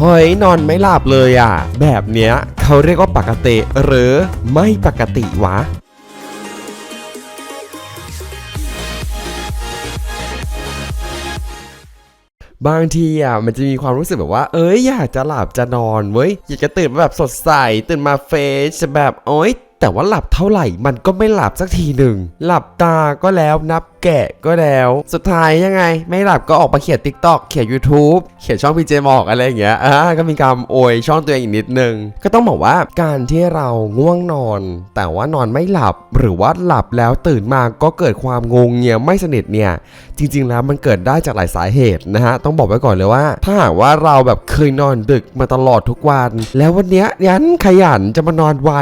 เฮ้ยนอนไม่หลับเลยอะ แบบเนี้ยเขาเรียกว่าปกติหรือไม่ปกติวะบางทีอะมันจะมีความรู้สึกแบบว่า เอ้ยอยากจะหลับจะนอนเว้ยอยากจะตื่นมาแบบสดใส ตื่นมาเฟชแบบโอ๊ยแต่ว่าหลับเท่าไหร่มันก็ไม่หลับสักทีหนึ่ง หลับตาก็แล้วนับ แกะก็แล้ว สุดท้ายยังไง ไม่หลับก็ออกมาเขียน t ิ k t o k เขียน YouTube เขียนช่องพีเจมอกอะไรอย่างเงี้ยอ่าก็มีการโอยช่องตัวเองอีกนิดนึง ก็ต้องบอกว่าการที่เราง่วงนอน แต่ว่านอนไม่หลับหรือว่าหลับแล้วตื่นมาก็เกิดความงงเงียไม่สนิทเนี่ย จริง ๆ แล้วมันเกิดได้จากหลายสาเหตุนะฮะต้องบอกไว้ก่อนเลยว่า ถ้าหากว่าเราแบบเคยนอนดึกมาตลอดทุกวัน แล้ววันเนี้ยยันขยันจะมานอนไว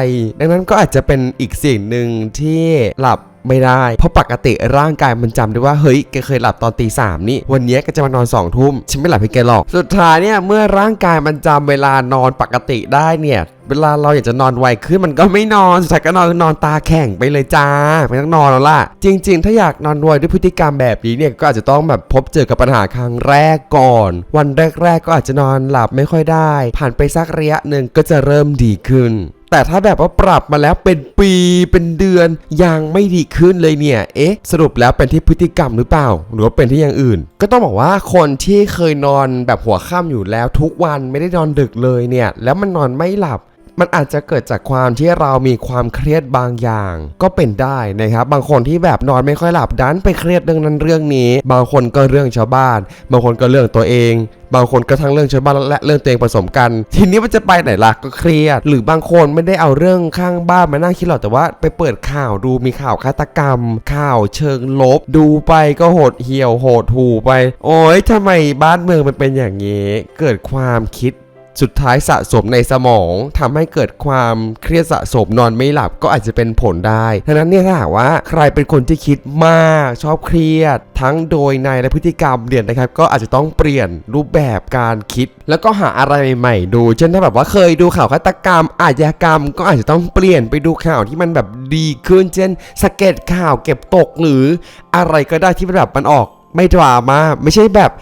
ดังนั้นก็อาจจะเป็นอีกสิ่งหนึ่งที่หลับ ไม่ได้ เพราะปกติร่างกายมันจำได้ว่าเฮ้ยแกเคยหลับตอนตีสามนี่ วันนี้แกจะมานอนสองทุ่มฉันไม่หลับให้แกหรอก สุดท้ายเนี่ยเมื่อร่างกายมันจำเวลานอนปกติได้เนี่ยเวลาเราอยากจะนอนไวขึ้นมันก็ไม่นอนสุดท้ายก็นอนนอนตาแข็งไปเลยจ้าไม่ต้องนอนแล้วล่ะ จริง ๆ ถ้าอยากนอนไวด้วยพฤติกรรมแบบนี้เนี่ยก็อาจจะต้องแบบพบเจอกับปัญหาครั้งแรกก่อน วันแรก ๆ ก็อาจจะนอนหลับไม่ค่อยได้ ผ่านไปสักระยะหนึ่งก็จะเริ่มดีขึ้น แต่ถ้าแบบว่าปรับมาแล้วเป็นปีเป็นเดือนยังไม่ดีขึ้นเลยเนี่ย เอ๊ะ สรุปแล้วเป็นที่พฤติกรรมหรือเปล่า หรือว่าเป็นที่อย่างอื่น ก็ต้องบอกว่าคนที่เคยนอนแบบหัวค่ำอยู่แล้วทุกวันไม่ได้นอนดึกเลยเนี่ย แล้วมันนอนไม่หลับ มันอาจจะเกิดจากความที่เรามีความเครียดบางอย่าง ก็เป็นได้นะครับ บางคนที่แบบนอนไม่ค่อยหลับดันไปเครียดเรื่องนั้นเรื่องนี้ บางคนก็เรื่องชาวบ้าน บางคนก็เรื่องตัวเอง บางคนก็ทั้งเรื่องชาวบ้านและเรื่องตัวเองผสมกัน ทีนี้มันจะไปไหนล่ะก็เครียด หรือบางคนไม่ได้เอาเรื่องข้างบ้านมานั่งคิดหรอกแต่ว่าไปเปิดข่าวดูมีข่าวฆาตกรรม ข่าวเชิงลบ ดูไปก็โหดเหี่ยวโหดหูไป โอ๊ยทำไมบ้านเมืองมันเป็นอย่างนี้ เกิดความคิด สุดท้ายสะสมในสมองทำให้เกิดความเครียดสะสมนอนไม่หลับก็อาจจะเป็นผลได้ดังนั้นเนี่ยถ้าหากว่าใครเป็นคนที่คิดมากชอบเครียด ทั้งโดยในและพฤติกรรมเนี่ยนะครับ ก็อาจจะต้องเปลี่ยนรูปแบบการคิด แล้วก็หาอะไรใหม่ๆดู เช่นถ้าแบบว่าเคยดูข่าวฆาตกรรม อาชญากรรม ก็อาจจะต้องเปลี่ยนไปดูข่าวที่มันแบบดีขึ้น เช่นสเก็ตข่าวเก็บตกหรืออะไรก็ได้ที่มันแบบมันออกไม่ดราม่าไม่ใช่แบบ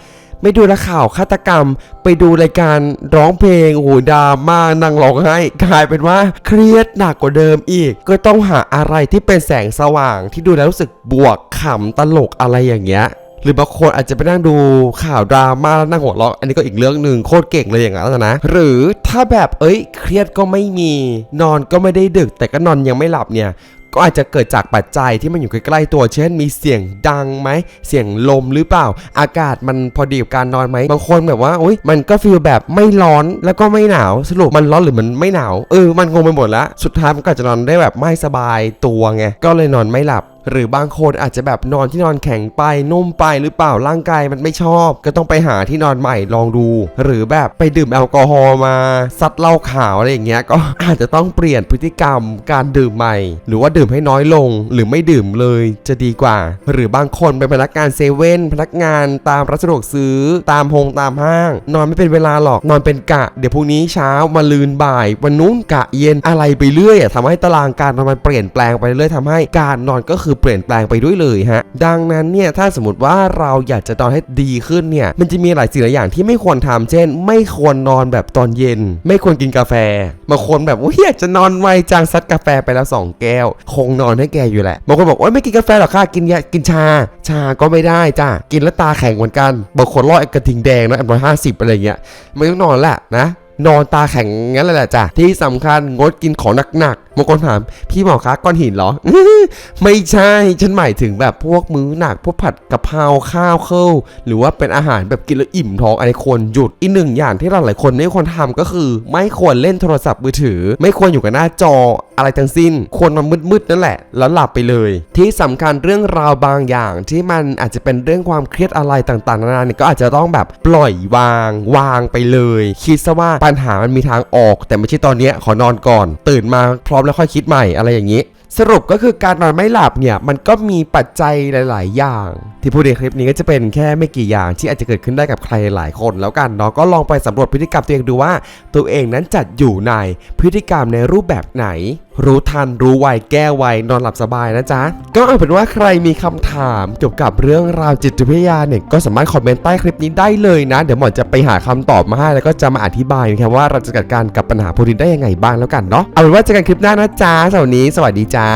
ไม่ดูแลข่าวฆาตกรรม ไปดูรายการร้องเพลงโอ้โหดราม่านั่งร้องไห้กลายเป็นว่าเครียดหนักกว่าเดิมอีก ก็ต้องหาอะไรที่เป็นแสงสว่างที่ดูแล้วรู้สึกบวกขำตลกอะไรอย่างเงี้ยหรือบางคนอาจจะไปนั่งดูข่าวดราม่าแล้วนั่งหัวเราะอันนี้ก็อีกเรื่องหนึ่งโคตรเก่งเลยอย่างนั้นนะ หรือถ้าแบบเอ้ยเครียดก็ไม่มี นอนก็ไม่ได้ดึกแต่ก็นอนยังไม่หลับเนี่ย ก็อาจจะเกิดจากปัจจัยที่มันอยู่ใกล้ๆตัว เช่น มีเสียงดังไหม เสียงลมหรือเปล่า อากาศมันพอดีกับการนอนไหม บางคนแบบว่าอุ้ยมันก็ฟีลแบบไม่ร้อนแล้วก็ไม่หนาว สรุปมันร้อนหรือมันไม่หนาว เออ มันงงไปหมดละ สุดท้ายมันก็จะนอนได้แบบไม่สบายตัวไง ก็เลยนอนไม่หลับ หรือบางคนอาจจะแบบนอนที่นอนแข็งไปนุ่มไปหรือเปล่าร่างกายมันไม่ชอบ ก็ต้องไปหาที่นอนใหม่ลองดู หรือแบบไปดื่มแอลกอฮอล์มาซัดเหล้าขาวอะไรอย่างเงี้ยก็อาจจะต้องเปลี่ยนพฤติกรรมการดื่มใหม่ หรือว่าดื่มให้น้อยลง หรือไม่ดื่มเลยจะดีกว่า หรือบางคนเป็นพนักงานเซเว่นพนักงานตามร้านสะดวกซื้อตามโฮงตามห้าง นอนไม่เป็นเวลาหรอกนอนเป็นกะ เดี๋ยวพรุ่งนี้เช้ามาลืนบ่ายวันนู้นกะเย็นอะไรไปเรื่อยอะทำให้ตารางการนอนมันเปลี่ยนแปลงไปเรื่อยทำให้การนอนก็คือเปลี่ยนแปลงไปด้วยเลยฮะ ดังนั้นเนี่ยถ้าสมมติว่าเราอยากจะนอนให้ดีขึ้นเนี่ย มันจะมีหลายสิ่งหลายอย่างที่ไม่ควรทำเช่น ไม่ควรนอนแบบตอนเย็น ไม่ควรกินกาแฟบางคนแบบว่าอยากจะนอนไวจังซัดกาแฟไปแล้วสองแก้ว คงนอนให้แกอยู่แหละบางคนบอกว่าไม่กินกาแฟหรอกค่ะกินยากินชา ชาก็ไม่ได้จ้ะกินแล้วตาแข็งเหมือนกันบางคนรอดไอ้กระทิงแดงนะอันร้อยห้าสิบอะไรเงี้ยไม่ต้องนอนแหละนะนอนตาแข็งงั้นแหละจ้ะที่สำคัญงดกินของหนักๆบางคนถามพี่หมอคะก้อนหินเหรอ ไม่ใช่ฉันหมายถึงแบบพวกมื้อหนักพวกผัดกะเพราข้าวเข้าหรือว่าเป็นอาหารแบบกินแล้วอิ่มท้องอะไรควรหยุดอีกหนึ่งอย่างที่เราหลายคนไม่ควรทำก็คือ ไม่ควรเล่นโทรศัพท์มือถือ ไม่ควรอยู่กับหน้าจออะไรทั้งสิ้น ควรมามืดๆนั่นแหละ แล้วหลับไปเลย ที่สำคัญเรื่องราวบางอย่างที่มันอาจจะเป็นเรื่องความเครียดอะไรต่างๆนานาเนี่ยก็อาจจะต้องแบบปล่อยวาง วางไปเลย คิดซะว่าปัญหามันมีทางออก แต่ไม่ใช่ตอนนี้ขอนอนก่อน ตื่นมาพร้อมแล้วค่อยคิดใหม่อะไรอย่างนี้ สรุปก็คือการนอนไม่หลับเนี่ยมันก็มีปัจจัยหลาย ๆ อย่าง ที่พูดในคลิปนี้ก็จะเป็นแค่ไม่กี่อย่างที่อาจจะเกิดขึ้นได้กับใครหลายคนแล้วกันเนาะก็ลองไปสำรวจพฤติกรรมตัวเองดูว่า ตัวเองนั้นจัดอยู่ในพฤติกรรมในรูปแบบไหน รู้ทันรู้ไวแก้ไวนอนหลับสบายนะจ๊ะ ก็เอาเป็นว่าใครมีคำถามเกี่ยวกับเรื่องราวจิตวิทยาเนี่ยก็สามารถคอมเมนต์ใต้คลิปนี้ได้เลยนะ เดี๋ยวหมอจะไปหาคำตอบมาให้แล้วก็จะมาอธิบายนะครับว่าเราจะจัดการกับปัญหาพวกนี้ได้ยังไงบ้างแล้วกันเนาะเอาเป็นว่าเจอกันคลิปหน้านะจ๊ะสวันนี้สวัสดีจ้า